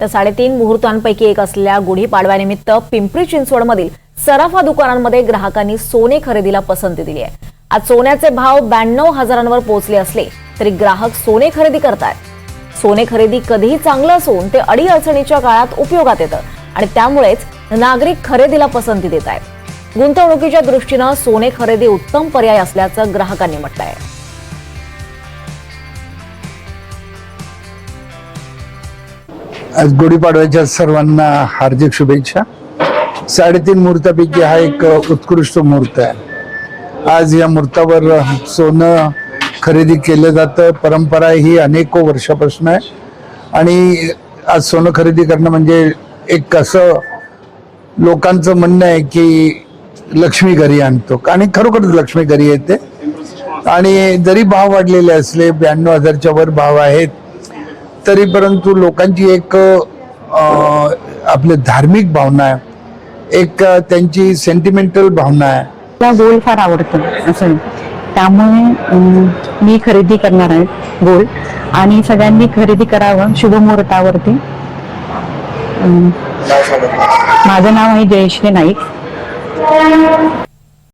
तर साडेतीन मुहूर्तांपैकी एक असलेल्या गुढीपाडव्यानिमित्त पिंपरी चिंचवडमधील सराफा दुकानांमध्ये ग्राहकांनी सोने खरेदीला पसंती दिली आहे. आज सोन्याचे भाव ब्याण्णव हजारांवर पोहोचले असले तरी ग्राहक सोने खरेदी करतायत. सोने खरेदी कधीही चांगलं असून ते अडीअडचणीच्या काळात उपयोगात येतं आणि त्यामुळेच नागरिक खरेदीला पसंती देत आहेत गुंतवणुकीच्या दृष्टीनं सोने खरेदी उत्तम पर्याय असल्याचं ग्राहकांनी म्हटलं आहे आज गुढीपाडव्याच्या सर्वांना हार्दिक शुभेच्छा. साडेतीन मुहूर्तापैकी हा एक उत्कृष्ट मुहूर्त आहे. आज या मुहूर्तावर सोनं खरेदी केलं जातं. परंपरा ही अनेको वर्षापासून आहे. आणि आज सोनं खरेदी करणं म्हणजे एक असं लोकांचं म्हणणं आहे की लक्ष्मी घरी आणतो. आणि खरोखरच लक्ष्मी घरी येते. आणि जरी भाव वाढलेले असले ब्याण्णव हजारच्या वर भाव आहेत तरी परंतु लोकांची एक अं, आपली धार्मिक भावना आहे. एक त्यांची सेंटिमेंटल भावना आहे. मला गोल्ड फार आवडतो असं त्यामुळे मी खरेदी करणार आहे गोल्ड आणि सगळ्यांनी खरेदी करावं शुभ मुहूर्तावरती. माझं नाव आहे जयश्री नाईक.